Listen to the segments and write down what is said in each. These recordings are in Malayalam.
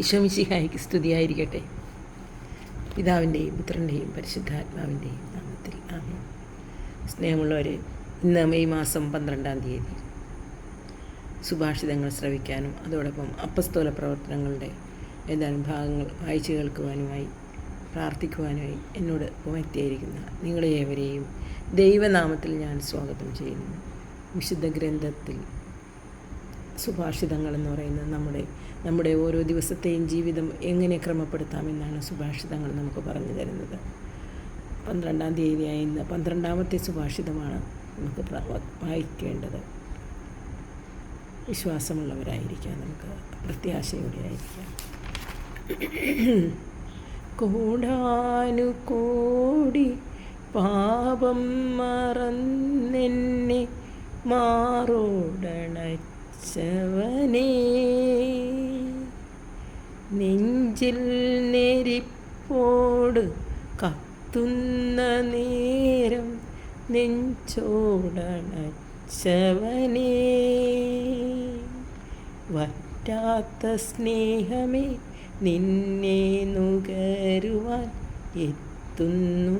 ഈശോമിശിഹായിക്ക് സ്തുതിയായിരിക്കട്ടെ. പിതാവിന്റെയും പുത്രന്റെയും പരിശുദ്ധാത്മാവിന്റെയും നാമത്തിൽ ആമേ സ്നേഹമുള്ളവരെ ഇന്ന് മെയ് മാസം പന്ത്രണ്ടാം തീയതി സുഭാഷിതങ്ങൾ ശ്രവിക്കാനും അതോടൊപ്പം അപ്പസ്തോല പ്രവർത്തനങ്ങളുടെ ഏതാനും ഭാഗങ്ങൾ വായിച്ചു കേൾക്കുവാനുമായി പ്രാർത്ഥിക്കുവാനുമായി എന്നോട് നിങ്ങളെ ഏവരെയും ദൈവനാമത്തിൽ ഞാൻ സ്വാഗതം ചെയ്യുന്നു. വിശുദ്ധ ഗ്രന്ഥത്തിൽ സുഭാഷിതങ്ങൾ എന്ന് പറയുന്നത് നമ്മുടെ നമ്മുടെ ഓരോ ദിവസത്തെയും ജീവിതം എങ്ങനെ ക്രമപ്പെടുത്താമെന്നാണ് സുഭാഷിതങ്ങൾ നമുക്ക് പറഞ്ഞു തരുന്നത്. പന്ത്രണ്ടാം തീയതിയായ ഇന്ന് പന്ത്രണ്ടാമത്തെ സുഭാഷിതമാണ് നമുക്ക് വായിക്കേണ്ടത്. വിശ്വാസമുള്ളവരായിരിക്കാം നമുക്ക് പ്രത്യാശയോടെ ആയിരിക്കാം കോടാനുകോടി പാപം മറന്നെന്നെ മാറോടണച്ചവനേ നെഞ്ചിൽ നെരിപ്പോട് കത്തുന്ന നേരം നെഞ്ചോടണച്ചവനേ വറ്റാത്ത സ്നേഹമേ നിന്നെ നുകരുവാൻ എത്തുന്നു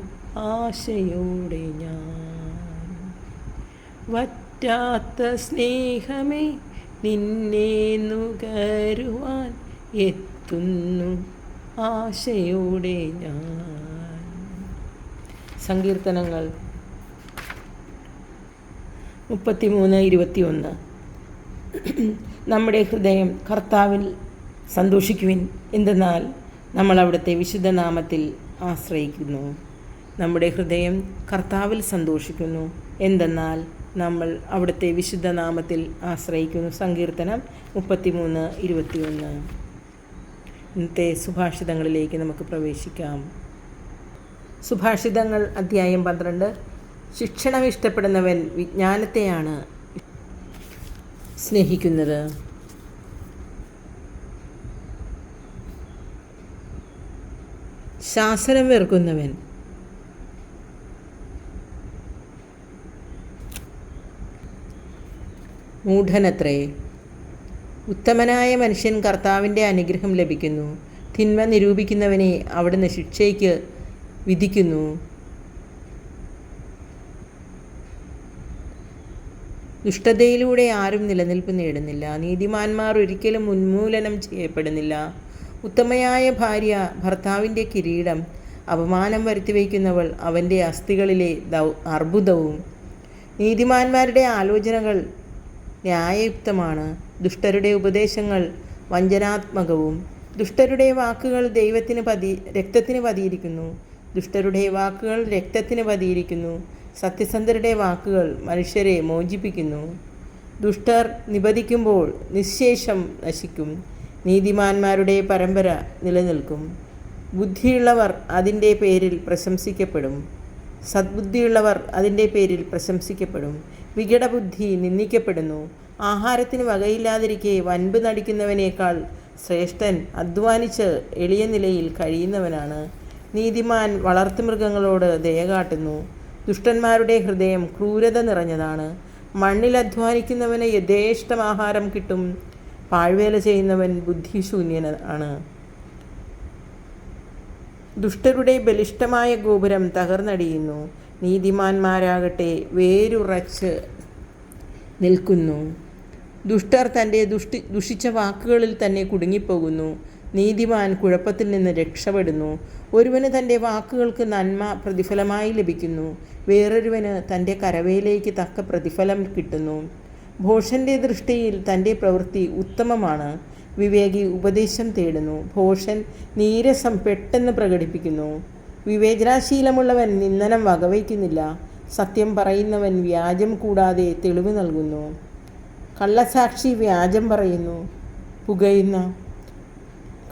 ആശയോടെ ഞാൻ. വറ്റാത്ത സ്നേഹമേ നിന്നെ നുകരുവാൻ എത്തുന്നു ആശയോടെ ഞാൻ. സങ്കീർത്തനങ്ങൾ മുപ്പത്തിമൂന്ന് ഇരുപത്തിയൊന്ന്. നമ്മുടെ ഹൃദയം കർത്താവിൽ സന്തോഷിക്കുവിൻ എന്തെന്നാൽ നമ്മൾ അവിടുത്തെ വിശുദ്ധ നാമത്തിൽ ആശ്രയിക്കുന്നു. നമ്മുടെ ഹൃദയം കർത്താവിൽ സന്തോഷിക്കുന്നു എന്തെന്നാൽ നമ്മൾ അവിടുത്തെ വിശുദ്ധ നാമത്തിൽ ആശ്രയിക്കുന്നു. സങ്കീർത്തനം മുപ്പത്തിമൂന്ന് ഇരുപത്തിയൊന്ന്. ഇന്നത്തെ സുഭാഷിതങ്ങളിലേക്ക് നമുക്ക് പ്രവേശിക്കാം. സുഭാഷിതങ്ങൾ അധ്യായം പന്ത്രണ്ട്. ശിക്ഷണം ഇഷ്ടപ്പെടുന്നവൻ വിജ്ഞാനത്തെയാണ് സ്നേഹിക്കുന്നത്. ശാസനം വെറുക്കുന്നവൻ മൂഢനത്രേ. ഉത്തമനായ മനുഷ്യൻ കർത്താവിന്റെ അനുഗ്രഹം ലഭിക്കുന്നു. തിന്മ നിരൂപിക്കുന്നവനെ അവിടുന്ന് ശിക്ഷയ്ക്ക് വിധിക്കുന്നു. ദുഷ്ടതയിലൂടെ ആരും നിലനിൽപ്പ് നേടുന്നില്ല. നീതിമാന്മാർ ഒരിക്കലും ഉന്മൂലനം ചെയ്യപ്പെടുന്നില്ല. ഉത്തമയായ ഭാര്യ ഭർത്താവിന്റെ കിരീടം അപമാനം വരുത്തിവയ്ക്കുന്നവൾ അവന്റെ അസ്ഥികളിലെ ദൗ അർബുദവും. നീതിമാന്മാരുടെ ആലോചനകൾ ന്യായയുക്തമാണ്. ദുഷ്ടരുടെ ഉപദേശങ്ങൾ വഞ്ചനാത്മകവും ദുഷ്ടരുടെ വാക്കുകൾ ദൈവത്തിന് പതി രക്തത്തിന് പതിയിരിക്കുന്നു. ദുഷ്ടരുടെ വാക്കുകൾ രക്തത്തിന് പതിയിരിക്കുന്നു. സത്യസന്ധരുടെ വാക്കുകൾ മനുഷ്യരെ മോചിപ്പിക്കുന്നു. ദുഷ്ടർ നിപതിക്കുമ്പോൾ നിശേഷം നശിക്കും. നീതിമാന്മാരുടെ പരമ്പര നിലനിൽക്കും. ബുദ്ധിയുള്ളവർ അതിന്റെ പേരിൽ പ്രശംസിക്കപ്പെടും. സദ്ബുദ്ധിയുള്ളവർ അതിന്റെ പേരിൽ പ്രശംസിക്കപ്പെടും. വികടബുദ്ധി നിന്ദിക്കപ്പെടുന്നു. ആഹാരത്തിന് വകയില്ലാതിരിക്കെ വൻപ് നടിക്കുന്നവനേക്കാൾ ശ്രേഷ്ഠൻ അധ്വാനിച്ച് എളിയ നിലയിൽ കഴിയുന്നവനാണ്. നീതിമാൻ വളർത്തുമൃഗങ്ങളോട് ദയ കാട്ടുന്നു. ദുഷ്ടന്മാരുടെ ഹൃദയം ക്രൂരത നിറഞ്ഞതാണ്. മണ്ണിൽ അധ്വാനിക്കുന്നവന് യഥേഷ്ടം ആഹാരം കിട്ടും. പാഴ്വേല ചെയ്യുന്നവൻ ബുദ്ധിശൂന്യൻ ആണ്. ദുഷ്ടരുടെ ബലിഷ്ടമായ ഗോപുരം തകർന്നടിയുന്നു. നീതിമാന്മാരാകട്ടെ വേരുറച്ച് നിൽക്കുന്നു. ദുഷ്ടർ തന്റെ ദുഷ്ടി ദുഷിച്ച വാക്കുകളിൽ തന്നെ കുടുങ്ങിപ്പോകുന്നു. നീതിമാൻ കുഴപ്പത്തിൽ നിന്ന് രക്ഷപ്പെടുന്നു. ഒരുവന് തന്റെ വാക്കുകൾക്ക് നന്മ പ്രതിഫലമായി ലഭിക്കുന്നു. വേറൊരുവന് തന്റെ കരവയിലേക്ക് തക്ക പ്രതിഫലം കിട്ടുന്നു. ഭോഷന്റെ ദൃഷ്ടിയിൽ തന്റെ പ്രവൃത്തി ഉത്തമമാണ്. വിവേകി ഉപദേശം തേടുന്നു. ഭോഷൻ നീരസം പെട്ടെന്ന് പ്രകടിപ്പിക്കുന്നു. വിവേചനാശീലമുള്ളവൻ നിന്ദനം വകവയ്ക്കുന്നില്ല. സത്യം പറയുന്നവൻ വ്യാജം കൂടാതെ തെളിവ് നൽകുന്നു. കള്ളസാക്ഷി വ്യാജം പറയുന്നു. പുകയുന്ന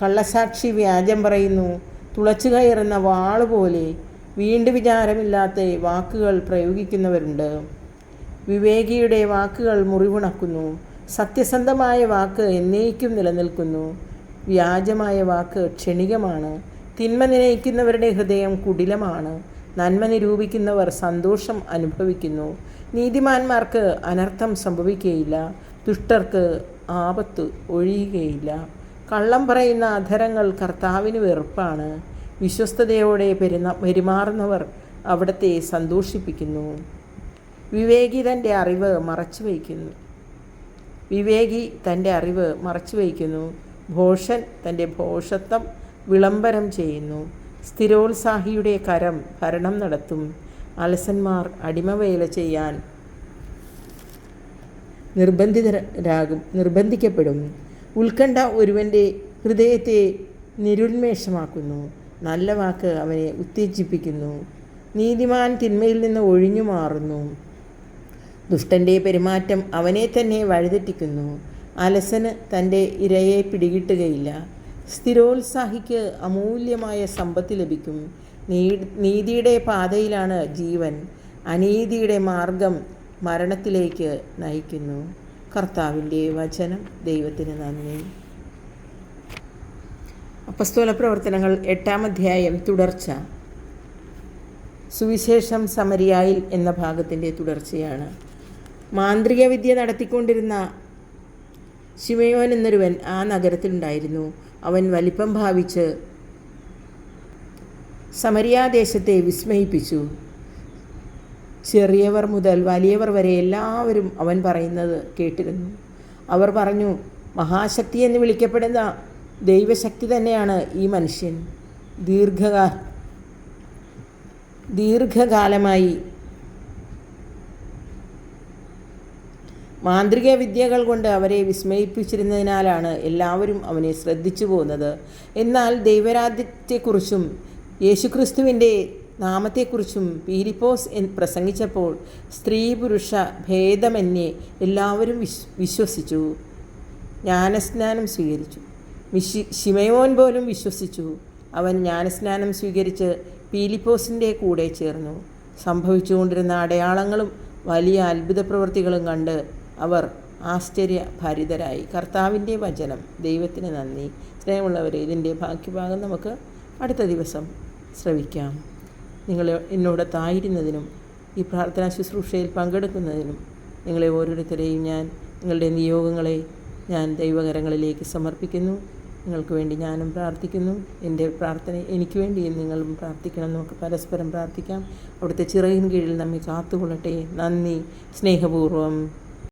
കള്ളസാക്ഷി വ്യാജം പറയുന്നു. തുളച്ചു കയറുന്ന വാളുപോലെ പോലെ വീണ്ടും വിചാരമില്ലാത്ത വാക്കുകൾ പ്രയോഗിക്കുന്നവരുണ്ട്. വിവേകിയുടെ വാക്കുകൾ മുറിവുണക്കുന്നു. സത്യസന്ധമായ വാക്ക് എന്നേക്കും നിലനിൽക്കുന്നു. വ്യാജമായ വാക്ക് ക്ഷണികമാണ്. തിന്മ നിനയിക്കുന്നവരുടെ ഹൃദയം കുടിലമാണ്. നന്മ നിരൂപിക്കുന്നവർ സന്തോഷം അനുഭവിക്കുന്നു. നീതിമാന്മാർക്ക് അനർത്ഥം സംഭവിക്കുകയില്ല ദുഷ്ടർക്ക് ആപത്ത് ഒഴിയുകയില്ല. കള്ളം പറയുന്ന അധരങ്ങൾ കർത്താവിന് വെറുപ്പാണ്. വിശ്വസ്തയോടെ പെരുന്ന പെരുമാറുന്നവർ അവിടത്തെ സന്തോഷിപ്പിക്കുന്നു. വിവേകി തന്റെ അറിവ് മറച്ചു വയ്ക്കുന്നു. വിവേകി തന്റെ അറിവ് മറച്ചു വയ്ക്കുന്നു. ഭോഷൻ തന്റെ ഭോഷത്വം വിളംബരം ചെയ്യുന്നു. സ്ഥിരോത്സാഹിയുടെ കരം ഭരണം നടത്തും. അലസന്മാർ അടിമവേല ചെയ്യാൻ നിർബന്ധിതരാകും നിർബന്ധിക്കപ്പെടും. ഉത്കണ്ഠ ഒരുവന്റെ ഹൃദയത്തെ നിരുന്മേഷമാക്കുന്നു. നല്ല വാക്ക് അവനെ ഉത്തേജിപ്പിക്കുന്നു. നീതിമാൻ തിന്മയിൽ നിന്ന് ഒഴിഞ്ഞു മാറുന്നു. ദുഷ്ടന്റെ പെരുമാറ്റം അവനെ തന്നെ വഴിതെറ്റിക്കുന്നു. അലസന് തന്റെ ഇരയെ പിടികിട്ടുകയില്ല. സ്ഥിരോത്സാഹിക്ക് അമൂല്യമായ സമ്പത്ത് ലഭിക്കും. നീതിയുടെ പാതയിലാണ് ജീവൻ. അനീതിയുടെ മാർഗം മരണത്തിലേക്ക് നയിക്കുന്നു. കർത്താവിന്റെ വചനം. ദൈവത്തിന് നന്ദി. അപ്പസ്തോല പ്രവർത്തനങ്ങൾ എട്ടാം അധ്യായം തുടർച്ച. സുവിശേഷം സമരിയായിൽ എന്ന ഭാഗത്തിന്റെ തുടർച്ചയാണ്. മാന്ത്രിക വിദ്യ നടത്തിക്കൊണ്ടിരുന്ന ശിമയോൻ എന്നൊരുവൻ ആ നഗരത്തിലുണ്ടായിരുന്നു. അവൻ വലിപ്പം ഭാവിച്ച് സമരിയാദേശത്തെ വിസ്മയിപ്പിച്ചു. ചെറിയവർ മുതൽ വലിയവർ വരെ എല്ലാവരും അവൻ പറയുന്നത് കേട്ടിരുന്നു. അവർ പറഞ്ഞു മഹാശക്തി എന്ന് വിളിക്കപ്പെടുന്ന ദൈവശക്തി തന്നെയാണ് ഈ മനുഷ്യൻ. ദീർഘകാ ദീർഘകാലമായി മാന്ത്രിക വിദ്യകൾ കൊണ്ട് അവരെ വിസ്മയിപ്പിച്ചിരുന്നതിനാലാണ് എല്ലാവരും അവനെ ശ്രദ്ധിച്ചു പോകുന്നത് എന്നാൽ ദൈവരാജ്യത്തെക്കുറിച്ചും യേശുക്രിസ്തുവിന്റെ നാമത്തെക്കുറിച്ചും പീലിപ്പോസ് പ്രസംഗിച്ചപ്പോൾ സ്ത്രീ പുരുഷ ഭേദമന്യേ എല്ലാവരും വിശ് വിശ്വസിച്ചു. ജ്ഞാനസ്നാനം സ്വീകരിച്ചു. ശിമയോൻ പോലും വിശ്വസിച്ചു. അവൻ ജ്ഞാനസ്നാനം സ്വീകരിച്ച് പീലിപ്പോസിന്റെ കൂടെ ചേർന്നു. സംഭവിച്ചുകൊണ്ടിരുന്ന അടയാളങ്ങളും വലിയ അത്ഭുത പ്രവൃത്തികളും കണ്ട് അവർ ആശ്ചര്യഭരിതരായി. കർത്താവിന്റെ വചനം ദൈവത്തിന് നന്ദി. സ്നേഹമുള്ളവരെ ഇതിന്റെ ബാക്കിഭാഗം നമുക്ക് അടുത്ത ദിവസം ശ്രവിക്കാം. നിങ്ങൾ എന്നോടത്തായിരുന്നതിനും ഈ പ്രാർത്ഥനാ ശുശ്രൂഷയിൽ പങ്കെടുക്കുന്നതിനും നിങ്ങളെ ഓരോരുത്തരെയും ഞാൻ നിങ്ങളുടെ നിയോഗങ്ങളെ ഞാൻ ദൈവകരങ്ങളിലേക്ക് സമർപ്പിക്കുന്നു. നിങ്ങൾക്ക് വേണ്ടി ഞാനും പ്രാർത്ഥിക്കുന്നു. എന്റെ പ്രാർത്ഥന എനിക്ക് വേണ്ടിയും നിങ്ങളും പ്രാർത്ഥിക്കണം. നമുക്ക് പരസ്പരം പ്രാർത്ഥിക്കാം. അവിടുത്തെ ചിറകിൻ കീഴിൽ നമ്മെ കാത്തുകൊള്ളട്ടെ. നന്ദി. സ്നേഹപൂർവം